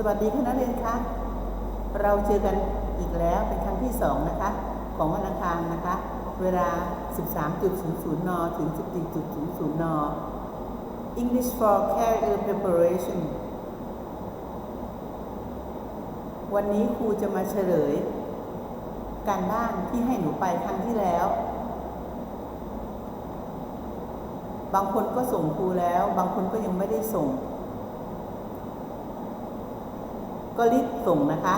สวัสดีคณะเรียนคะเราเจอกันอีกแล้วเป็นครั้งที่สองนะคะ ของวันอังคารนะคะ เวลา 13.00 น ถึง 14.00 น English for Career Preparation วันนี้ครูจะมาเฉลย การบ้านที่ให้หนูไปครั้งที่แล้ว บางคนก็ส่งครูแล้ว บางคนก็ยังไม่ได้ส่ง ก็รีบส่งนะคะ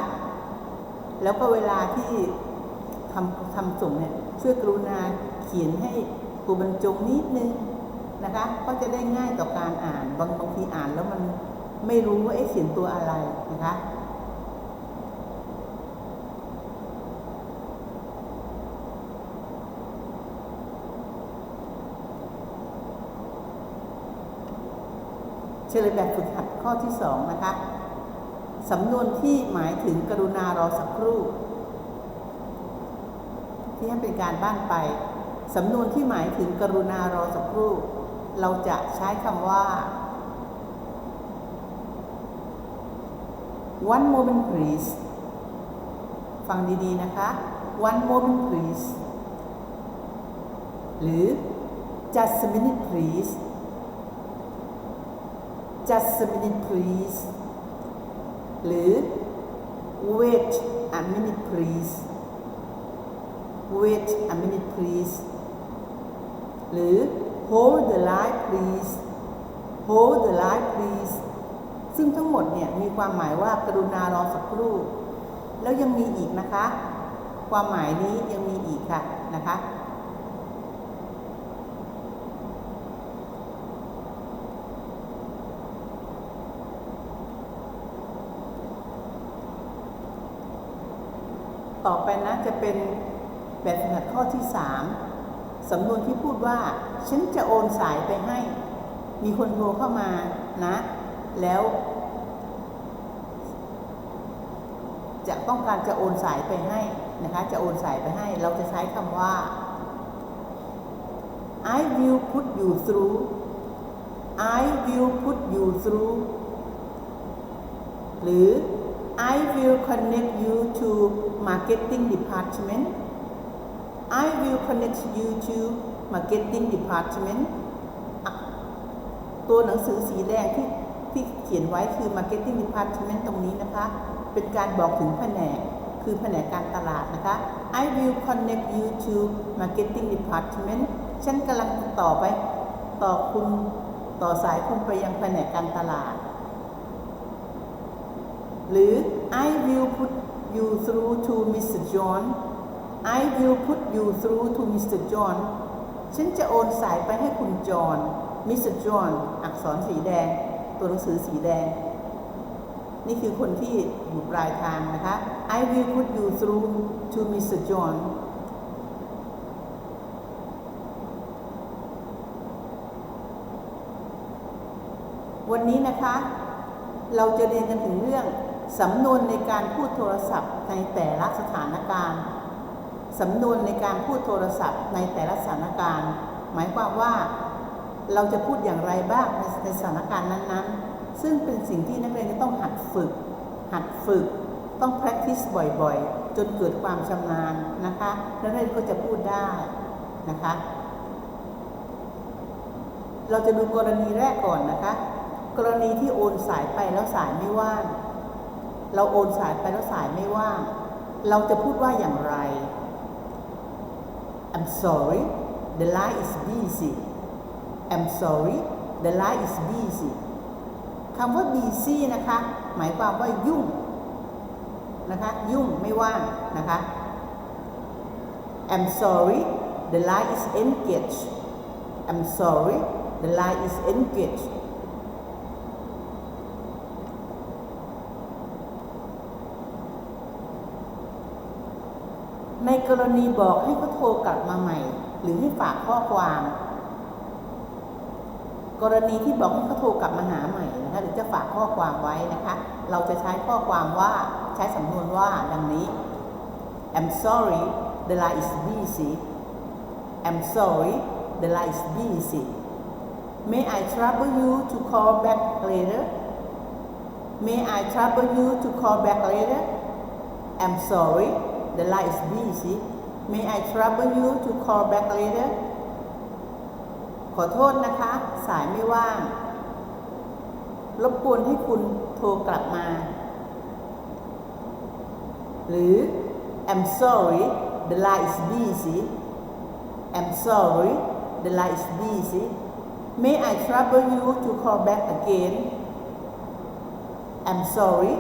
แล้วก็เวลาที่ทำทำส่งเนี่ยช่วยกรุณาเขียนให้ครูบรรจงนิดนึงนะคะ ก็จะได้ง่ายต่อการอ่านบางบางทีอ่านแล้วมันไม่รู้ว่าเอ๊ะเขียนตัวอะไรนะคะเฉลยแบบฝึกหัดข้อที่สองนะคะ สำนวนที่หมายถึงกรุณารอสักครู่ ที่ให้เป็นการบ้านไป สำนวนที่หมายถึงกรุณารอสักครู่ เราจะใช้คำว่า one moment please ฟังดีๆนะคะ one moment please หรือ just a minute please just a minute please หรือ wait a minute please wait a minute please หรือ hold the line please hold the line please ซึ่งทั้งหมดเนี่ยมีความหมายว่ากรุณารอสักครู่ แล้วยังมีอีกนะคะ ความหมายนี้ยังมีอีกค่ะนะคะ ต่อไปนะ จะเป็นแบบฝึกหัดข้อที่3สำนวนที่พูดว่า ฉันจะโอนสายไปให้ มีคนโทรเข้ามานะ แล้ว จะต้องการจะโอนสายไปให้นะคะ จะโอนสายไปให้ เราจะใช้คำว่า I will put you through I will put you through หรือ I will connect you to marketing department I will connect you to marketing department ตัวหนังสือสีแดงที่ที่เขียนไว้คือ marketing department ตรงนี้นะคะ เป็นการบอกถึงแผนก คือแผนกการตลาดนะคะ I will connect you to marketing department ฉันกำลังต่อไป ต่อคุณ ต่อสายคุณไปยังแผนกการตลาด หรือ I will put you through to Mr. John I will put you through to Mr. John ฉันจะโอนสายไปให้คุณจอห์น Mr. John อักษรสีแดง ตัวหนังสือสีแดง นี่คือคนที่อยู่ปลายทางนะคะ I will put you through to Mr. John วันนี้นะคะ เราจะเรียนกันถึงเรื่อง สำนวนในการพูดโทรศัพท์ในแต่ละสถานการณ์สำนวนในการพูดโทรศัพท์ในแต่ละสถานการณ์ หมายความว่า เราจะพูดอย่างไรบ้างในสถานการณ์นั้นๆ ซึ่งเป็นสิ่งที่นักเรียนจะต้องหัดฝึก หัดฝึก ต้อง practice บ่อยๆ จนเกิดความชำนาญนะคะนักเรียนก็จะพูดได้นะคะ เราจะดูกรณีแรกก่อนนะคะ กรณีที่โอนสายไปแล้วสายไม่ว่าง เราโอนสายไปแล้วสายไม่ว่าง เราจะพูดว่าอย่างไร I'm sorry the line is busy I'm sorry the line is busy คำว่า busy นะคะ หมายความว่ายุ่งนะคะ ยุ่งไม่ว่างนะคะ I'm sorry the line is engaged I'm sorry the line is engaged ในกรณีบอกให้เขาโทรกลับมาใหม่ หรือให้ฝากข้อความ กรณีที่บอกให้เขาโทรกลับมาหาใหม่นะคะหรือจะฝากข้อความไว้นะคะ เราจะใช้ข้อความว่าใช้สำนวนว่าดังนี้ I'm sorry the line is busy I'm sorry the line is busy May I trouble you to call back later May I trouble you to call back later I'm sorry the line is busy May I trouble you to call back later ขอโทษนะคะ สายไม่ว่าง รบกวนให้คุณโทรกลับมา หรือ I'm sorry the line is busy I'm sorry the line is busy May I trouble you to call back again I'm sorry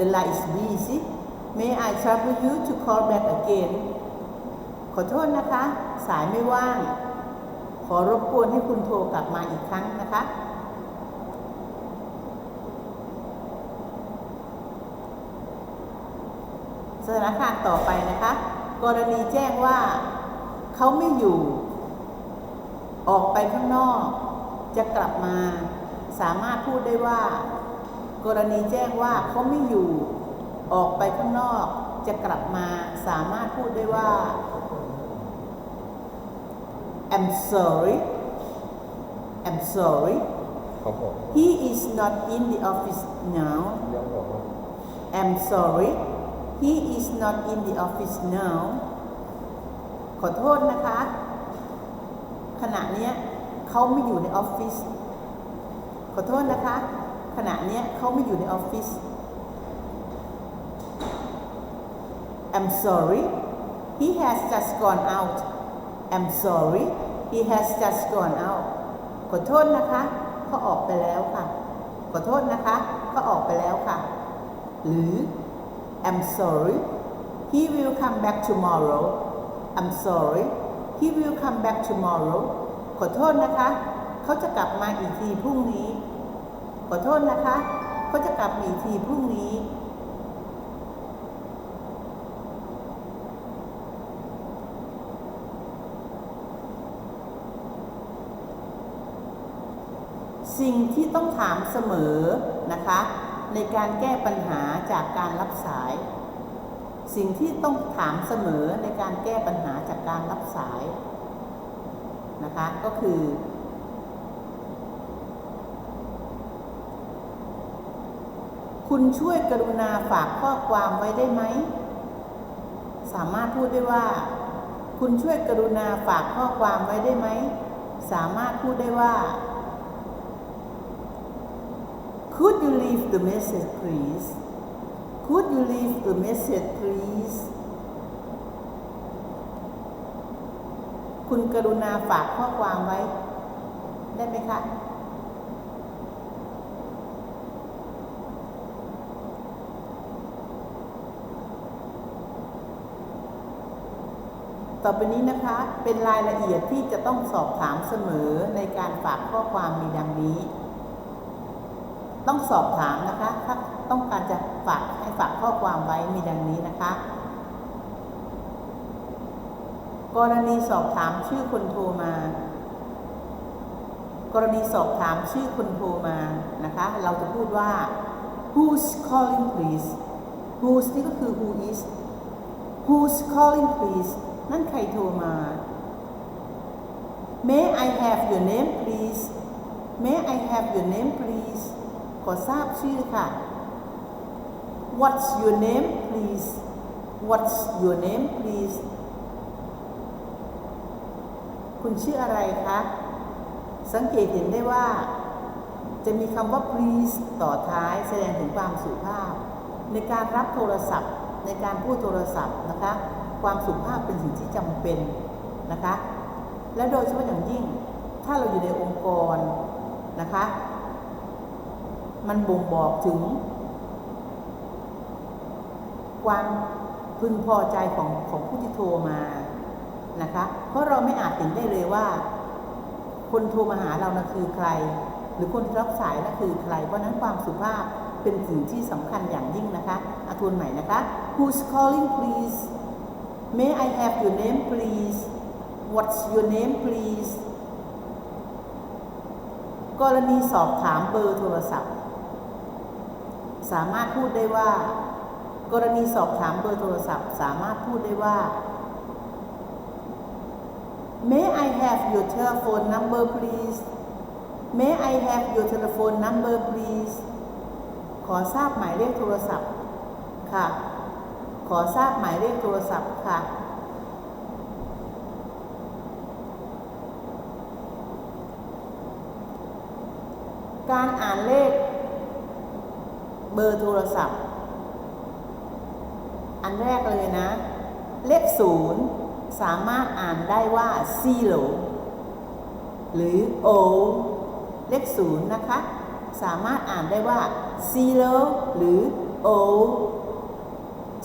the line is busy May I trouble you to call back again ขอโทษนะคะ สายไม่ว่าง ขอรบกวนให้คุณโทรกลับมาอีกครั้งนะคะ สถานการณ์ต่อไปนะคะ กรณีแจ้งว่าเขาไม่อยู่ ออกไปข้างนอก จะกลับมา สามารถพูดได้ว่า กรณีแจ้งว่าเขาไม่อยู่ ออกไปข้างนอกจะกลับมาสามารถพูดได้ว่า I'm sorry I'm sorry ของผม he is not in the office now ยังบอกว่า I'm sorry he is not in the office now ขอโทษนะคะ ขณะเนี้ยเขาไม่อยู่ในออฟฟิศขอโทษนะคะ ขณะเนี้ยเขาไม่อยู่ในออฟฟิศ I'm sorry he has just gone out I'm sorry he has just gone out ขอโทษนะคะเขาออกไปแล้วค่ะ ขอโทษนะคะเขาออกไปแล้วค่ะ หรือ I'm sorry he will come back tomorrow I'm sorry he will come back tomorrow ขอโทษนะคะ เขาจะกลับมาอีกทีพรุ่งนี้ ขอโทษนะคะ เขาจะกลับมาอีกทีพรุ่งนี้ สิ่งที่ต้องถามเสมอนะคะ ในการแก้ปัญหาจากการรับสาย สิ่งที่ต้องถามเสมอในการแก้ปัญหาจากการรับสายนะคะก็คือ คุณช่วยกรุณาฝากข้อความไว้ได้ไหม สามารถพูดได้ว่า คุณช่วยกรุณาฝากข้อความไว้ได้ไหม สามารถพูดได้ว่า Could you leave the message please Could you leave the message please คุณกรุณาฝากข้อความไว้ ได้ไหมคะ ต่อไปนี้นะคะ เป็นรายละเอียดที่จะต้องสอบถามเสมอในการฝากข้อความมีดังนี้ ต้องสอบถามนะคะ ถ้าต้องการจะฝากให้ฝากข้อความไว้มีดังนี้นะคะ กรณีสอบถามชื่อคนโทรมา กรณีสอบถามชื่อคนโทรมานะคะ เราจะพูดว่า who's calling please who's นี่ก็คือ who is who's calling please นั่นใครโทรมา May I have your name please May I have your name please ขอทราบชื่อค่ะ What's your name please What's your name please คุณชื่ออะไรคะ สังเกตเห็นได้ว่า จะมีคำว่า please ต่อท้ายแสดงถึงความสุภาพ ในการรับโทรศัพท์ ในการพูดโทรศัพท์นะคะ ความสุภาพเป็นสิ่งที่จำเป็นนะคะ และโดยเฉพาะอย่างยิ่ง ถ้าเราอยู่ในองค์กรนะคะ มันบ่งบอกถึง ความพึงพอใจของของผู้ที่โทรมานะคะ เพราะเราไม่อาจเห็นได้เลยว่า คนโทรมาหาเรานะคือใคร หรือคนที่รับสายนะคือใคร เพราะฉะนั้นความสุภาพเป็นสิ่งที่สำคัญอย่างยิ่งนะคะอาทวนใหม่นะคะ Who's calling please May I have your name please What's your name please กรณีสอบถามเบอร์โทรศัพท์ สามารถพูดได้ว่า กรณีสอบถามเบอร์โทรศัพท์ สามารถพูดได้ว่า May I have your telephone number please May I have your telephone number please ขอทราบหมายเลขโทรศัพท์ค่ะ ขอทราบหมายเลขโทรศัพท์ค่ะ การอ่านเลข เบอร์โทรศัพท์ อันแรกเลยนะ เลขศูนย์สามารถอ่านได้ว่า zero หรือ o เลขศูนย์นะคะ สามารถอ่านได้ว่า zero หรือ o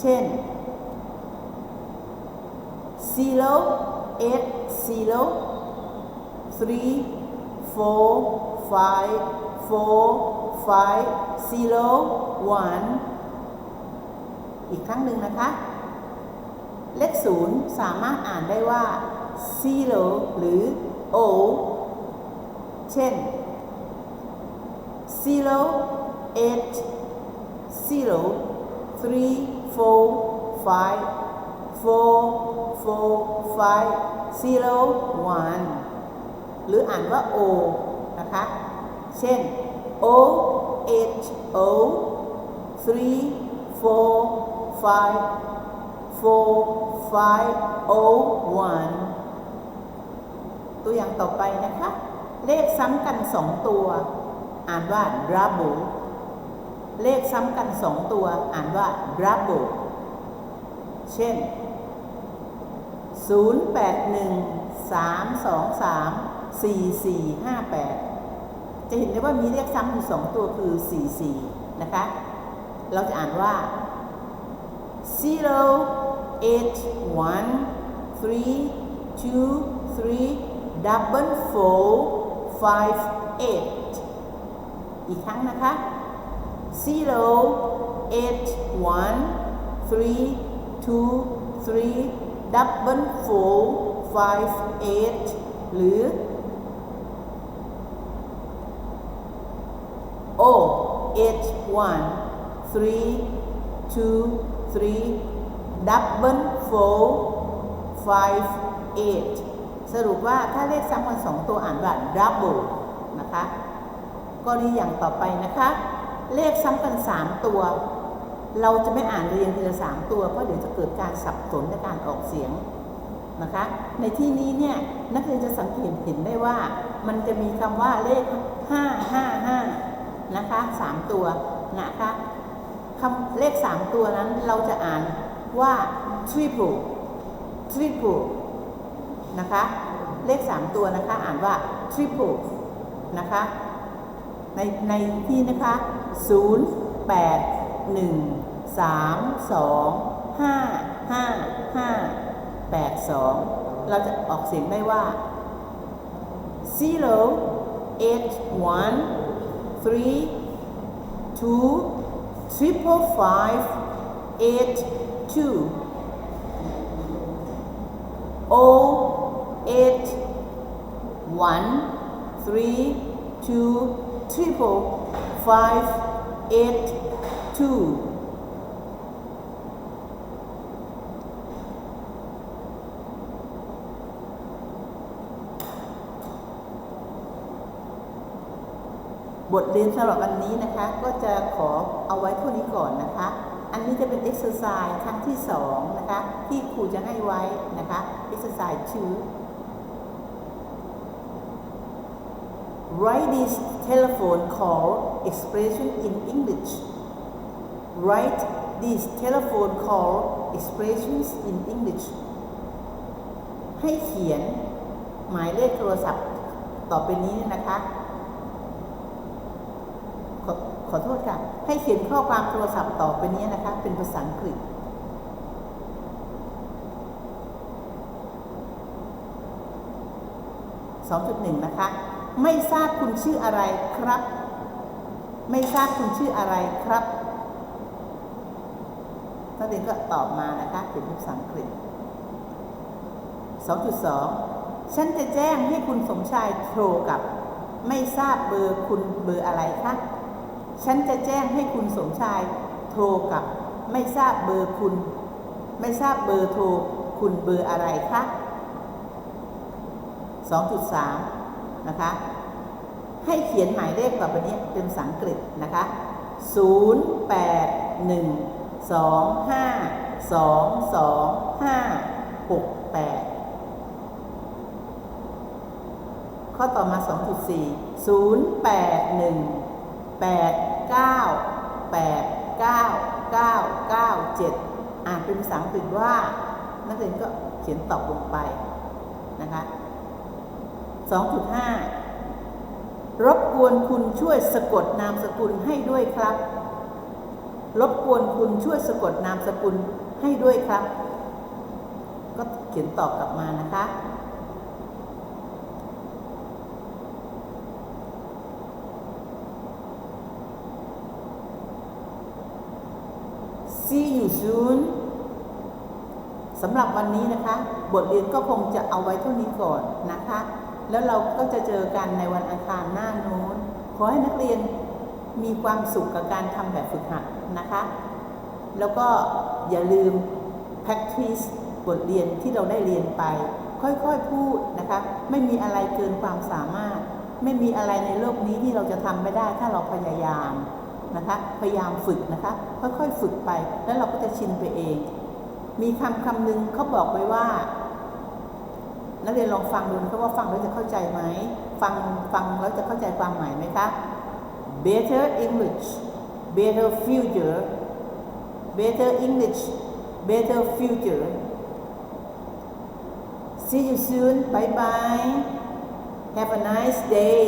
เช่น zero eight zero three four five four five zero one อีกครั้งหนึ่งนะคะ เลขศูนย์สามารถอ่านได้ว่า zero หรือ o เช่น zero eight zero three four five four four five zero one หรืออ่านว่า o นะคะ เช่น o h o three four five four five o one ตัวอย่างต่อไปนะคะ เลขซ้ำกันสองตัว อ่านว่า double เลขซ้ำกันสองตัว อ่านว่า double เช่น 0 8 1 3 2 3 4 4 5 8 จะเห็นได้ว่ามีเลขซ้ำอยู่สองตัวคือ 4 4 นะคะ เราจะอ่านว่า0 8 1 3 2 3 double four five eight อีกครั้งนะคะ zero eight one three two three double four five eight หรือ o eight one three two three double four five eight สรุปว่าถ้าเลขซ้ำกันสองตัวอ่านว่า double นะคะกรณีอย่างต่อไปนะคะ เลขซ้ำกันสามตัว เราจะไม่อ่านเรียงทีละสามตัวเพราะเดี๋ยวจะเกิดการสับสนในการออกเสียงนะคะ ในที่นี้เนี่ยนักเรียนจะสังเกตเห็นได้ว่ามันจะมีคำว่าเลข 555 นะคะสามตัวนะคะคำเลขสามตัวนั้นเราจะอ่านว่า triple triple นะคะ เลข3ตัวนะคะอ่านว่า triple นะคะ ในในที่นะคะ0 8 1 3 2 5 5 5 8 2เราจะออกเสียงได้ว่า0 8 1 3 2 triple five eight two. O eight one three two triple five eight two บทเรียนสำหรับวันนี้นะคะ ก็จะขอเอาไว้เท่านี้ก่อนนะคะ อันนี้จะเป็น exercise ครั้งที่สองนะคะ ที่ครูจะให้ไว้นะคะ exercise 2 Write this telephone call expression in English. Write these telephone call expressions in English. ให้เขียนหมายเลขโทรศัพท์ต่อไปนี้นะคะ ขอโทษค่ะ ให้เขียนข้อความโทรศัพท์ต่อไปนี้นะคะ เป็นภาษาอังกฤษ 2.1 นะคะ ไม่ทราบคุณชื่ออะไรครับ ไม่ทราบคุณชื่ออะไรครับนักเรียนก็ตอบมานะคะเป็นภาษาอังกฤษ 2.2 ฉันจะแจ้งให้คุณสมชายโทรกับ ไม่ทราบเบอร์คุณเบอร์อะไรคะ ฉันจะแจ้งให้คุณสมชายโทรกับ ไม่ทราบเบอร์คุณ ไม่ทราบเบอร์โทร คุณเบอร์อะไรคะ 2.3 นะคะ ให้เขียนหมายเลขต่อไปนี้เป็นภาษาอังกฤษนะคะ 0 8 1 2 5 2 2 5 6 8ข้อต่อมา 2.4 0 8 1 8 9 8 9 9 9 7 อ่านเป็นภาษาอังกฤษว่า นักเรียนก็เขียนตอบลงไปนะคะ2.5 รบกวนคุณช่วยสะกดนามสกุลให้ด้วยครับ รบกวนคุณช่วยสะกดนามสกุลให้ด้วยครับ ก็เขียนตอบกลับมานะคะ See you soon สำหรับวันนี้นะคะ บทเรียนก็คงจะเอาไว้เท่านี้ก่อนนะคะ แล้วเราก็จะเจอกันในวันอังคารหน้าโน้น ขอให้นักเรียนมีความสุขกับการทำแบบฝึกหัดนะคะ แล้วก็อย่าลืม practice บทเรียนที่เราได้เรียนไป ค่อยๆพูดนะคะ ไม่มีอะไรเกินความสามารถ ไม่มีอะไรในโลกนี้ที่เราจะทำไม่ได้ถ้าเราพยายาม นะคะพยายามฝึกนะคะค่อยๆฝึกไปแล้วเราก็จะชินไปเอง มีคำคำหนึ่งเขาบอกไว้ว่า นักเรียนลองฟังดูนะคะว่าฟังแล้วจะเข้าใจไหมฟังฟังแล้วจะเข้าใจความหมายไหมคะ better English better future better English better future see you soon bye bye have a nice day